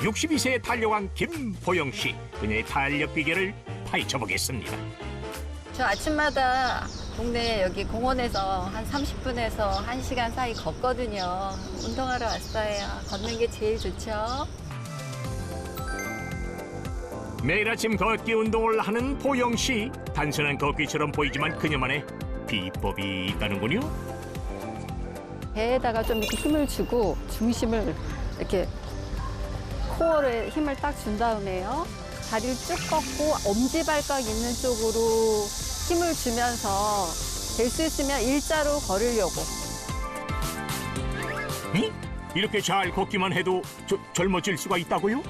62세에 달려간 김보영 씨 그녀의 탄력 비결을 파헤쳐 보겠습니다. 저 아침마다 동네 여기 공원에서 한 30분에서 1시간 사이 걷거든요. 운동하러 왔어요. 걷는 게 제일 좋죠. 매일 아침 걷기 운동을 하는 보영 씨 단순한 걷기처럼 보이지만 그녀만의 비법이 있다는군요. 배에다가 좀 이렇게 힘을 주고 중심을 이렇게 코어에 힘을 딱 준 다음에요. 다리를 쭉 뻗고 엄지발가락 있는 쪽으로 힘을 주면서 될 수 있으면 일자로 걸으려고. 응? 이렇게 잘 걷기만 해도 저- 젊어질 수가 있다고요?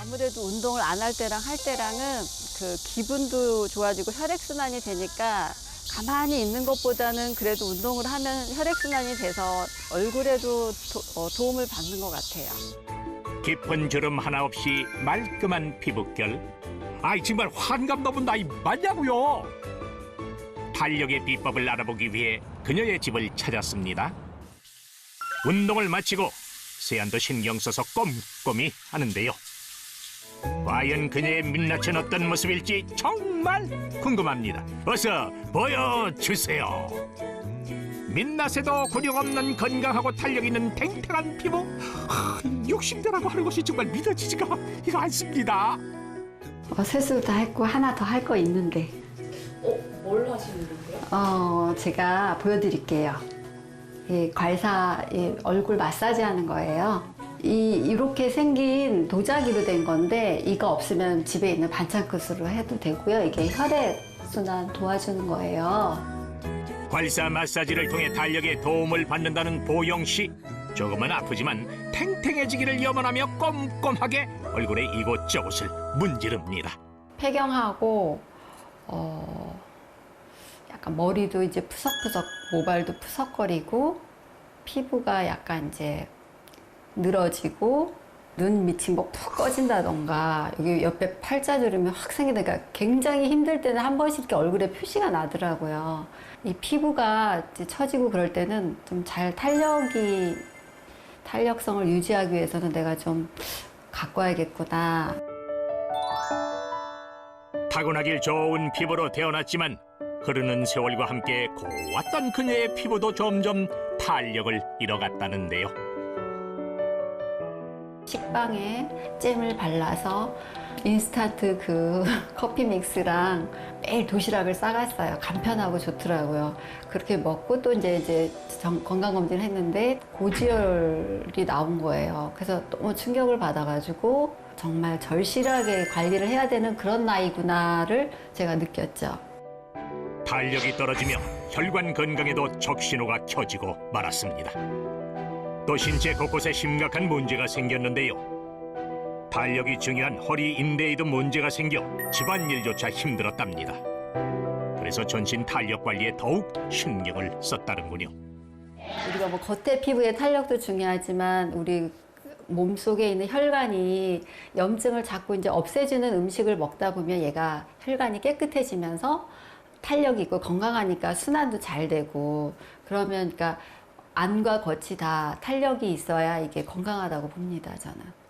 아무래도 운동을 안 할 때랑 할 때랑은 그 기분도 좋아지고 혈액순환이 되니까 가만히 있는 것보다는 그래도 운동을 하면 혈액순환이 돼서 얼굴에도 도, 움을 받는 것 같아요. 깊은 주름 하나 없이 말끔한 피부결. 아이 정말 환감 넘은 나이 맞냐고요? 탄력의 비법을 알아보기 위해 그녀의 집을 찾았습니다. 운동을 마치고 세안도 신경 써서 꼼꼼히 하는데요. 과연 그녀의 민낯은 어떤 모습일지 정말 궁금합니다. 어서 보여주세요. 민낯에도 굴욕 없는 건강하고 탄력 있는 탱탱한 피부. 하, 60대라고 하는 것이 정말 믿어지지가 이거 않습니다. 어, 세수 다 했고 하나 더 할 거 있는데. 뭘 하시는 건데요? 어, 제가 보여드릴게요. 이 괄사 이 얼굴 마사지 하는 거예요. 이 이렇게 생긴 도자기로 된 건데 이거 없으면 집에 있는 반찬 끝으로 해도 되고요. 이게 혈액 순환 도와주는 거예요. 괄사 마사지를 통해 탄력에 도움을 받는다는 보영 씨. 조금은 아프지만 탱탱해지기를 염원하며 꼼꼼하게 얼굴의 이곳저곳을 문지릅니다. 폐경하고 어 약간 머리도 이제 푸석푸석 모발도 푸석거리고 피부가 약간 이제 늘어지고 눈 밑이 뭐 푹 꺼진다던가 여기 옆에 팔자주름이 확 생기니까 굉장히 힘들 때는 한 번씩 이렇게 얼굴에 표시가 나더라고요. 이 피부가 이제 처지고 그럴 때는 좀 잘 탄력이 탄력성을 유지하기 위해서는 내가 좀 갖고 와야겠구나. 타고나길 좋은 피부로 태어났지만 흐르는 세월과 함께 고왔던 그녀의 피부도 점점 탄력을 잃어갔다는데요. 식빵에 잼을 발라서 인스턴트 그 커피 믹스랑 매일 도시락을 싸갔어요. 간편하고 좋더라고요. 그렇게 먹고 또 이제 이제 건강검진을 했는데 고지혈이 나온 거예요. 그래서 너무 충격을 받아가지고 정말 절실하게 관리를 해야 되는 그런 나이구나를 제가 느꼈죠. 탄력이 떨어지며 혈관 건강에도 적신호가 켜지고 말았습니다. 또 신체 곳곳에 심각한 문제가 생겼는데요. 탄력이 중요한 허리 인대에도 문제가 생겨 집안일조차 힘들었답니다. 그래서 전신 탄력 관리에 더욱 신경을 썼다는군요. 우리가 뭐 겉에 피부의 탄력도 중요하지만 우리 몸 속에 있는 혈관이 염증을 자꾸 이제 없애주는 음식을 먹다 보면 얘가 혈관이 깨끗해지면서 탄력이 있고 건강하니까 순환도 잘 되고 그러면 그러니까 안과 겉이 다 탄력이 있어야 이게 건강하다고 봅니다 저는.